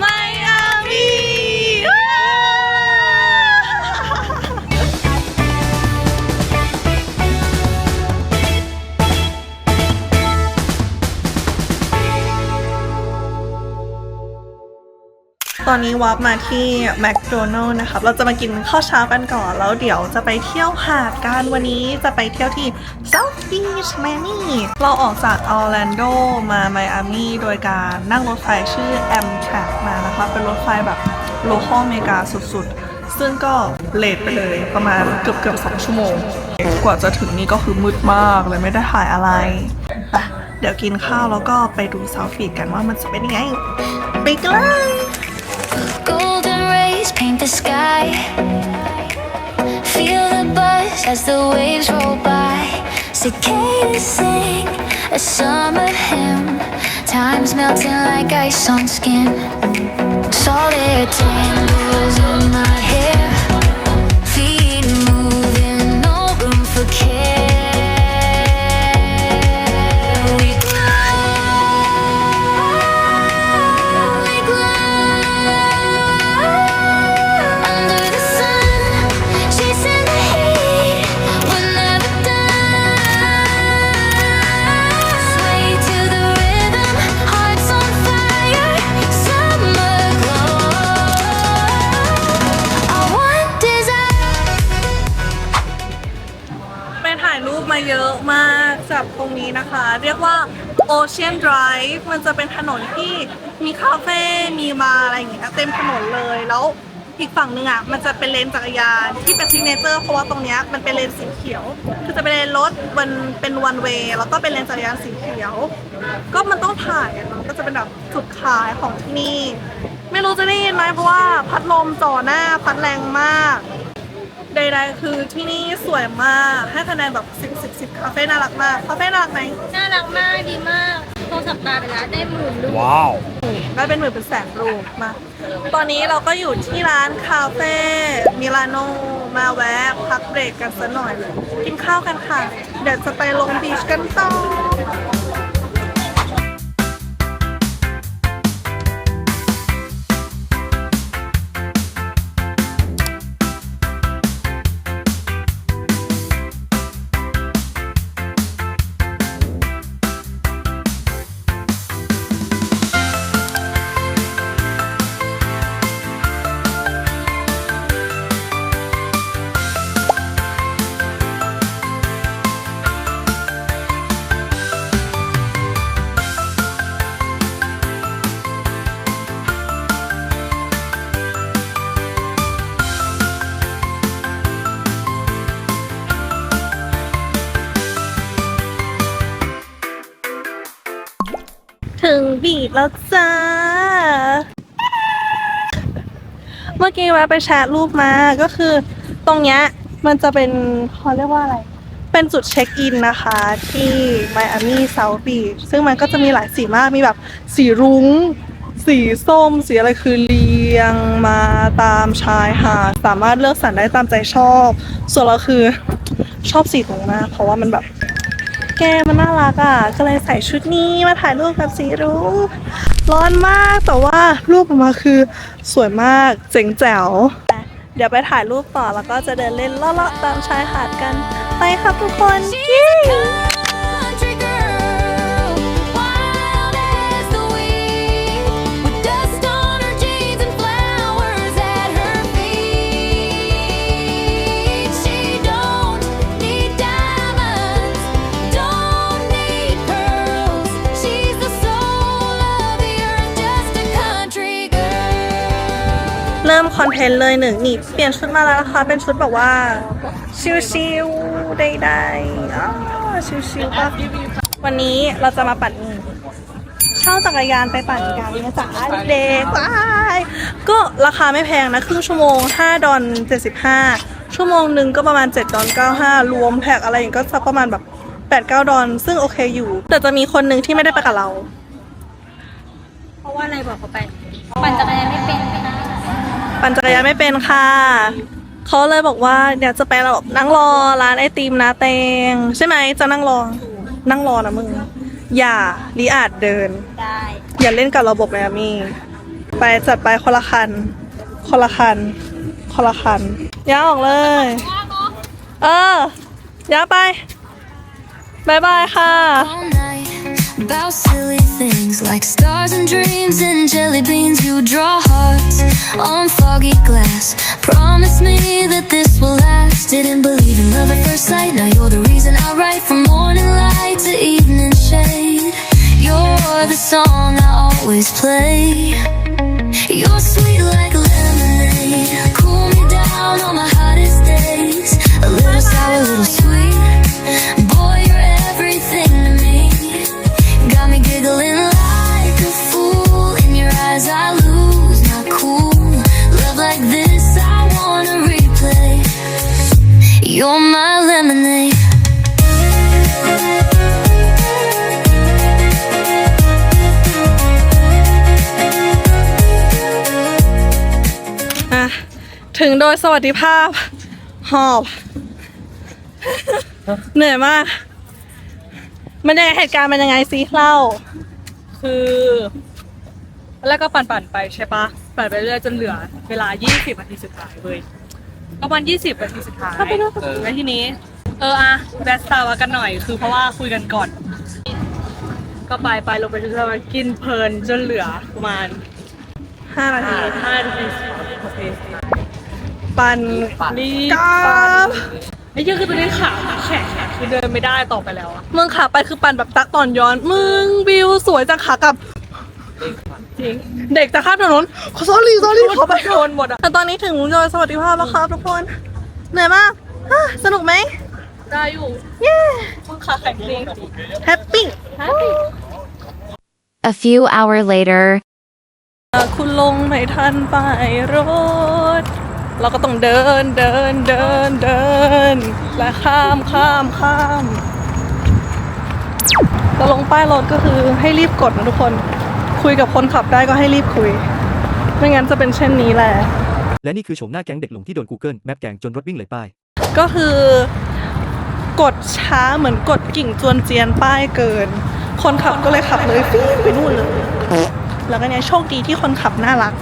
ไตอนนี้วาร์ปมาที่แมคโดนัลล์นะครับ เราจะมากินข้าวเช้ากันก่อน แล้วเดี๋ยวจะไปเที่ยวหาดกันวันนี้จะไปเที่ยวที่ South Beach Miami เราออกจากออร์แลนโดมาไมอามี่โดยการนั่งรถไฟชื่อ Amtrak มานะคะ เป็นรถไฟแบบโลคอลเมกาสุดๆ ซึ่งก็เลทไปเลยประมาณเกือบเกือบสองชั่วโมง กว่าจะถึงนี่ก็คือมืดมากเลยไม่ได้ถ่ายอะไรไปเดี๋ยวกินข้าวแล้วก็ไปดู South Beach กันว่ามันจะเป็นยังไง ไปกันเลย the sky. Feel the buzz as the waves roll by. Cicadas sing a summer hymn. Time's melting like ice on skin. Solid tangles in my นะคะ เรียกว่า Ocean Drive มันจะเป็นถนนที่มีคาเฟ่มีบาร์อะไรอย่างเงี้ยเต็มถนนเลยแล้วอีกฝั่งหนึ่งอะมันจะเป็นเลนจักรยานที่เป็นซิกเนเจอร์เพราะว่าตรงเนี้ยมันเป็นเลนสีเขียว คือจะเป็นเลนรถมันเป็นวันเวย์แล้วก็เป็นเลนจักรยานสีเขียว ก็มันต้องถ่ายอะเนาะก็จะเป็นแบบจุดขายของที่นี่ ไม่รู้จะได้ยินไหมเพราะว่าพัดลมจ่อหน้าพัดแรงมาก ใดๆคือที่นี่สวยมากให้คะแนนแบบสิบสิบสิบคาเฟ่น่ารักมากคาเฟ่น่ารักไหมน่ารักมากดีมากโทรศัพท์ตาไปแล้วได้หมื่นลูก Wow. ได้เป็นหมื่นเป็นแสนรูปมา ตอนนี้เราก็อยู่ที่ร้านคาเฟ่มิลานโนมาแวะพักเบรกกันสักหน่อย กินข้าวกันค่ะ เดี๋ยวจะไปลงบีชกันต่อ แล้วจ้า เมื่อกี้ว่าไปแชร์รูปมาก็คือตรงเนี้ยมันจะเป็นเขาเรียกว่าอะไร เป็นจุดเช็คอินนะคะ ที่ไมอามี่เซาท์บีชซึ่งมันก็จะมีหลายสีมาก มีแบบสีรุง้ง สีส้ม สีอะไรคือเรียงมาตามชายหาดสามารถเลือกสรรได้ตามใจชอบ ส่วนเราคือชอบสีตรงมากเพราะว่ามันแบบ แกมันน่ารักอะ ก็เลยใส่ชุดนี้มาถ่ายรูปกับสีรุ้งร้อนมากแต่ว่ารูปออกมาคือสวยมากเจ๋งแจ๋ว เดี๋ยวไปถ่ายรูปต่อแล้วก็จะเดินเล่นเลาะๆตามชายหาดกัน ไปครับทุกคน เริ่มคอนเลยหนึ่งนี่เปลี่ยนชุดมาแล้วนะคะ เป็นชุดแบบว่าชิลๆใดๆอ้าชิลๆปะวันนี้เราจะมาปั่นเช่าจักรยานไปปั่นกันนะจ๊ะเด็กๆว้ายก็ราคาไม่แพงนะครึ่งชั่วโมง 5 ดอล75 ชั่วโมงหนึ่งก็ประมาณ 7 ดอล95 รวมแท็กอะไรอย่างก็สักประมาณแบบ8 9 ดอลซึ่งโอเคอยู่ แต่จะมีคนหนึ่งที่ไม่ได้ไปกับเรา เพราะว่าอะไรบอกเขาไป ปั่นจักรยานไม่เป็น ปั่นจักรยานไม่เป็นค่ะ เขาเลยบอกว่าเดี๋ยวจะไปแบบนั่งรอร้านไอติมนาเตง ใช่ไหมจะนั่งรอ นั่งรอนะมึง อย่าลิอาจเดิน ได้อย่าเล่นกับระบบแมมี่ ไปจัดไปคนละคัน คนละคัน คนละคันย้าออกเลย เออย่าไปบายบายค่ะ all night about silly things like stars and dreams and jelly beans. You draw hearts on foggy glass. Promise me that this will last. Didn't believe in love at first sight. Now you're the reason I write from morning light to evening shade. You're the song I always play. โดยสวัสดิภาพ หอบ เหนื่อยมาก มันยังไงเหตุการณ์มันยังไงซีเล่า คือตอนแรกก็ปั่นปั่นๆไปใช่ปะปั่นไปเรื่อยจนเหลือ เวลา 20นาทีสุดท้ายเว้ยประมาณ20นาทีสุดท้ายแล้วทีนี้ เอออะแบสตาร์กันหน่อย คือเพราะว่าคุยกันก่อน ก็ไปไปลงไปทุกท่านกินเพลินจนเหลือประมาณ5นาทีห้านาทีโอเค ปันรีบกราบไอ้เหี้ยคือตอนนี้ขาแข็งอะคือเดินไม่ได้ต่อไปแล้วอะมึงขาไปคือปันแบบตักตอนย้อน มึงวิวสวยจังขากลับ จริง เด็กจะข้ามถนนขอ sorry sorry ขอไปโดนหมดอะแต่ตอนนี้ถึงโดยสวัสดิภาพแล้วครับทุกคน เหนื่อยมากอะสนุกไหม ได้อยู่เย้มึงขาแข็งจริงแฮปปี้ A few hours later, คุณลงไม่ทันไปรถ เราก็ต้องเดินเดินเดินเดิน และข้ามข้ามข้ามเราลงป้ายรถก็คือให้รีบกดนะทุกคน คุยกับคนขับได้ก็ให้รีบคุย ไม่งั้นจะเป็นเช่นนี้แหละ และนี่คือโฉมหน้าแก๊งเด็กหลงที่โดน Google แมปแกงจนรถวิ่งเลยป้าย ก็คือกดช้าเหมือนกดกิ่งจวนเจียนป้ายเกิน คนขับก็เลยขับเลยฟีดไปนู่นเลย แล้วก็เนี่ยโชคดีที่คนขับน่ารัก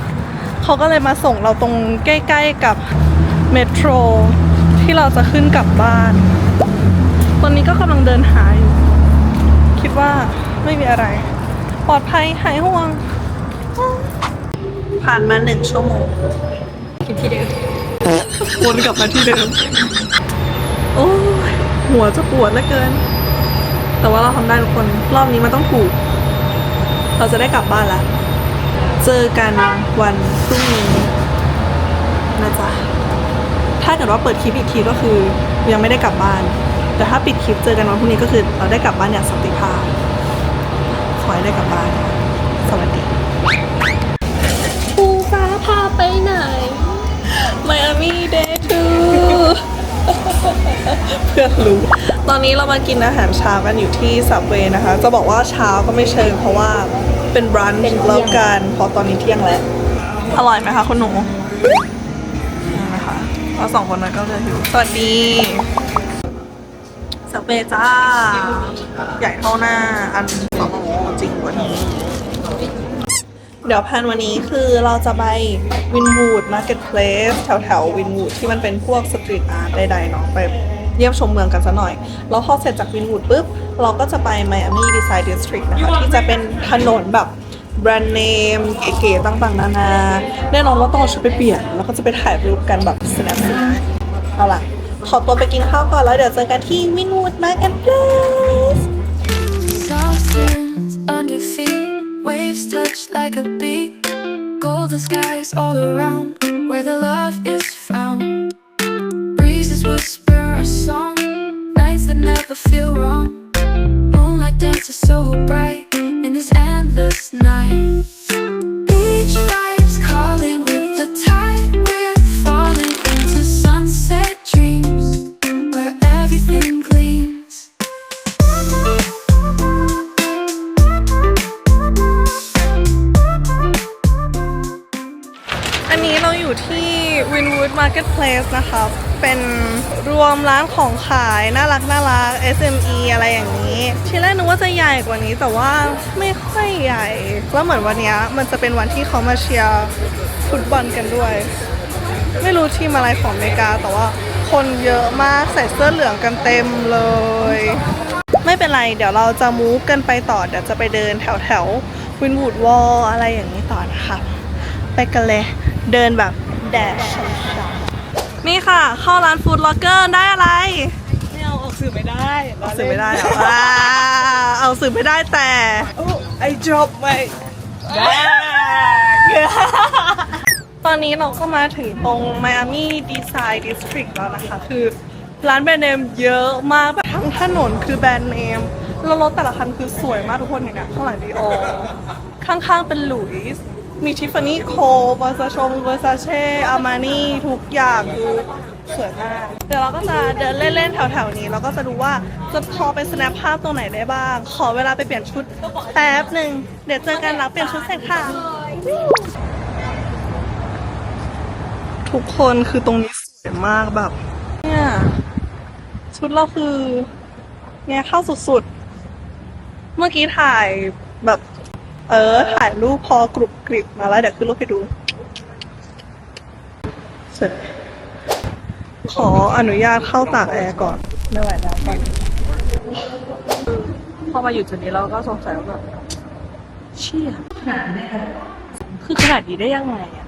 เขาก็เลยมาส่งเราตรงใกล้ ๆ กับเมโทรที่เราจะขึ้นกลับบ้าน ตอนนี้ก็กำลังเดินหาอยู่คิดว่าไม่มีอะไร ปลอดภัยหายห่วง ผ่านมาหนึ่งชั่วโมงที่เดิมวนกลับมาที่เดิม โอ้ยหัวจะปวดเหลือเกิน แต่ว่าเราทำได้ทุกคน รอบนี้มันต้องถูก เราจะได้กลับบ้านละ เจอกันวันพรุ่งนี้นะจ๊ะ ถ้าเกิดว่าเปิดคลิปอีกทีก็คือยังไม่ได้กลับบ้าน แต่ถ้าปิดคลิปเจอกันวันพรุ่งนี้ก็คือ เราได้กลับบ้านอย่างสันติภาพขอให้ได้กลับบ้าน สวัสดีปูฟ้าพาไปไหนไมอามี่เดย์ทูเพื่อนรู้ ตอนนี้เรามากินอาหารเช้ากันอยู่ที่สับเวนะคะ จะบอกว่าเช้าก็ไม่เชิงเพราะว่า เป็นบรันช์แล้วกันเพราะตอนนี้เที่ยงแล้ว อร่อยไหมคะคุณหนูนี่นะคะเราสองคนนั้นก็จะอยู่สวัสดีสับเวจ้า ใหญ่เท่าหน้า อันสองจริงกว่านี้ เดี๋ยวแพลนวันนี้คือเราจะไปวินวูดมาร์เก็ตเพลสแถวแถววินวูดที่มันเป็นพวกสตรีทอาร์ตใดๆเนาะไป เยี่ยมชมเมืองกันซะหน่อย แล้วพอเสร็จจากวินวูดปุ๊บ เราก็จะไปไมอามี่ดีไซน์ดิสทริกนะคะ ที่จะเป็นถนนแบบแบรนด์เนมเก๋ๆต่างๆ นานาแน่นอนว่าต้องเอาชุดไปเปลี่ยน แล้วก็จะไปถ่ายรูปกันแบบ snap เอาล่ะ ขอตัวไปกินข้าวก่อนแล้วเดี๋ยวเจอกันที่วินวูดมาร์เก็ตเพลส Soft sands under feet, waves touch like a beat. Golden skies all around, where the love is never feel wrong. Moonlight dances so bright in this endless night. Beach vibes calling with the tide, we're falling into sunset dreams, where everything gleams. อันนี้เราอยู่ที่ Winwood Marketplace นะคะ เป็นรวมร้านของขายน่ารักน่ารัก SME อะไรอย่างนี้ ทีแรกนึกว่าจะใหญ่กว่านี้แต่ว่าไม่ค่อยใหญ่ แล้วเหมือนวันนี้มันจะเป็นวันที่เขามาเชียร์ฟุตบอลกันด้วย ไม่รู้ทีมอะไรของอเมริกา แต่ว่าคนเยอะมากใส่เสื้อเหลืองกันเต็มเลย ไม่เป็นไร เดี๋ยวเราจะมูฟกันไปต่อ เดี๋ยวจะไปเดินแถวแถววินวูดวอลอะไรอย่างนี้ต่อนะคะ ไปกันเลย เดินแบบแดด นี่ค่ะ เข้าร้านฟู้ดล็อกเกอร์ได้อะไร ไม่เอาออกสื่อไม่ได้เอาสื่อไม่ได้เหรอว้าเอาสื่อไม่ได้แต่ ไอ้จบไม่ตอนนี้เราก็มาถึงตรง Miami Design District แล้วนะคะ คือร้านแบรนด์เนมเยอะมากแบบทั้งถนนคือแบรนด์เนม แล้วรถแต่ละคันคือสวยมากทุกคนเห็นไหมข้างหลังดีโอข้างๆเป็นหลุยส์ มีทิฟฟานี่โคเวอร์ซาชงเวอร์ซาเช่อามานี่ทุกอย่างคือสวยมาก เดี๋ยวเราก็จะเดินเล่นๆแถวๆนี้ แล้วก็จะดูว่าจะพอไปสแนปภาพตรงไหนได้บ้าง ขอเวลาไปเปลี่ยนชุดแป๊บหนึ่ง เดี๋ยวเจอกันหลังเปลี่ยนชุดเสร็จค่ะ ทุกคนคือตรงนี้สวยมากแบบ เนี่ย ชุดเราคือ เนี่ยเข้าสุดๆ เมื่อกี้ถ่ายแบบ เออ ถ่ายรูปพอกรุบกริบมาแล้ว เดี๋ยวขึ้นรูปให้ดูเสร็จขออนุญาตเข้าตากแอร์ก่อน ไม่ไหวแล้วตอนนี้พอมาอยู่จุดนี้เราก็สงสัยว่าแบบเชี่ยขนาดนี้ได้คือขนาดนี้ได้ยังไงอะ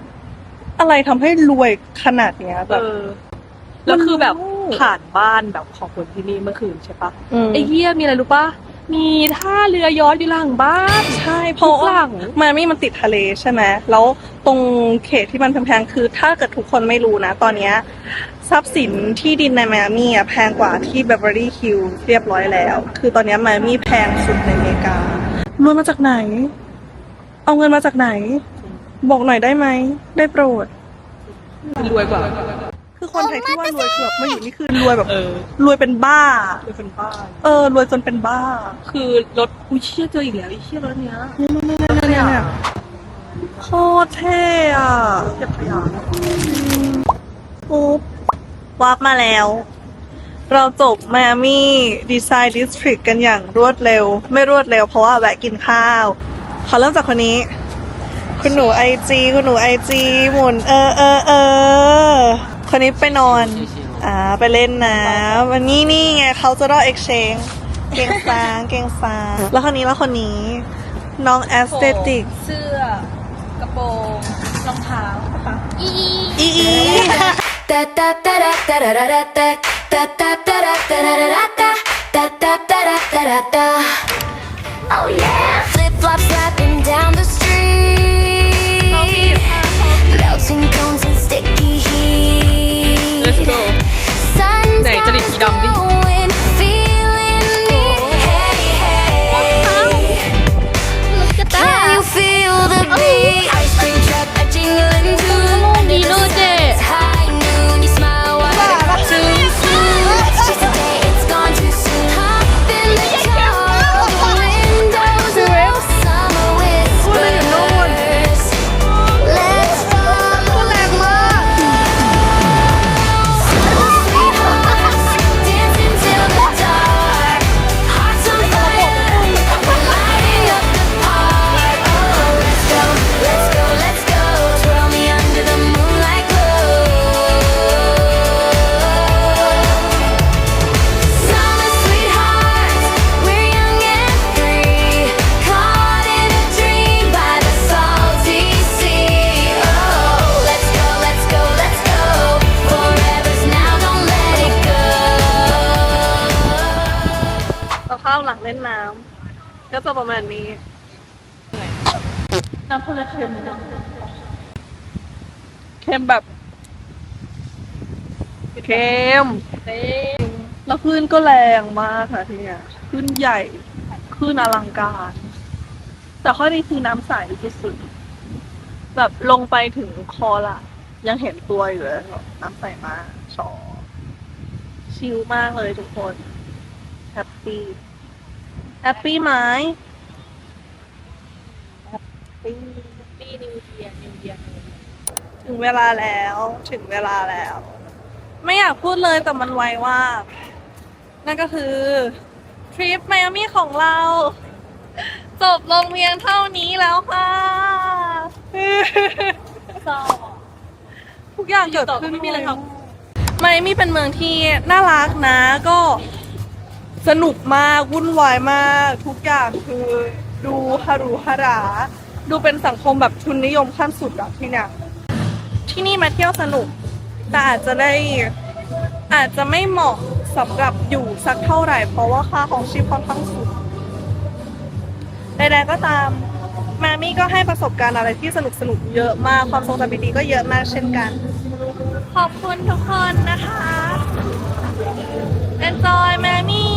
อะไรทำให้รวยขนาดเนี้ยแบเอบอ แล้วคือแบบโอ้ผ่านบ้านแบบของคนที่นี่เมื่อคืนใช่ปะมไอ้เหี้ยมีอะไรรู้ปะ มีท่าเรือยอชต์อยู่หลังบ้านใช่เพราะทุกหลัว่างมันไม่มันติดทะเลใช่ไหมแล้วตรงเขตที่มันแพงๆคือ ถ้าเกิดทุกคนไม่รู้นะ ตอนเนี้ยทรัพย์สินที่ดินในไมอามี่อะแพงกว่าที่เบเวอรี่ฮิลส์เรียบร้อยแล้ว คือตอนเนี้ยไมอามี่แพงสุดในอเมริการวยมาจากไหน เอาเงินมาจากไหน บอกหน่อยได้ไหมได้โปรด รวยกว่า คือคนไทยที่ว่ารวยคือแบบมาอยู่นี่คือรวยแบบเออรวยเป็นบ้ารวยเป็นบ้านเออรวยจนเป็นบ้าคือรถอุ้ยเชี่ยเจออีกแล้วไอ้เชี่ยรถเนี้ยเนี่ยเนี่ยโคตรเท่อะเก็บขยะปุ๊บวับมาแล้ว เราจบ Miami Design District กันอย่างรวดเร็ว ไม่รวดเร็วเพราะว่าแวะกินข้าว ขอเริ่มจากคนนี้ คุณหนูไอจีคุณหนูไอจีหมุนเออเออเออ คนนี้ไปนอน อ่า ไปเล่นนะ วันนี้นี่ไงเขาจะรอเอ็กเชงเก่งฟางเก่งฟางแล้วคนนี้แล้วคนนี้ น้องแอสเตติก เสื้อกระโปรงรองเท้าค่ะอีอีอีน้องพี่อยู่ข้างเขา Melting cones 让兵 เค็มแบบเค็มแล้วคลื่นก็แรงมากค่ะที่เนี่ยคลื่นใหญ่คลื่นอลังการ แต่ข้อดีคือน้ำใสที่สุด แบบลงไปถึงคอละยังเห็นตัวอยู่เลยแบบน้ำใสมากชอชิลมากเลยทุกคน แฮปปี้ แฮปปี้ไหมปี นิวเยียนิวเยียถึงเวลาแล้วถึงเวลาแล้ว ไม่อยากพูดเลยแต่มันไวว่านั่นก็คือ ทริปไมอามี่ของเรา จบลงเพียงเท่านี้แล้วค่ะทุกอย่างเกิดขึ้นไม่มีอะไรทไมอามี่เป็นเมืองที่น่ารักนะก็สนุกมาก วุ่นวายมาก ทุกอย่างคือดูฮารุฮารา ดูเป็นสังคมแบบทุนนิยมขั้นสุดอะที่เนี่ยที่นี่มาเที่ยวสนุก แต่อาจจะได้อาจจะไม่เหมาะสำหรับอยู่สักเท่าไหร่ เพราะว่าค่าของชีพค่อนข้างสูงใดๆก็ตามมามี่ก็ให้ประสบการณ์อะไรที่สนุกสนุกๆเยอะมากความทรงจำดีๆก็เยอะมากเช่นกัน ขอบคุณทุกคนนะคะ enjoy มามี่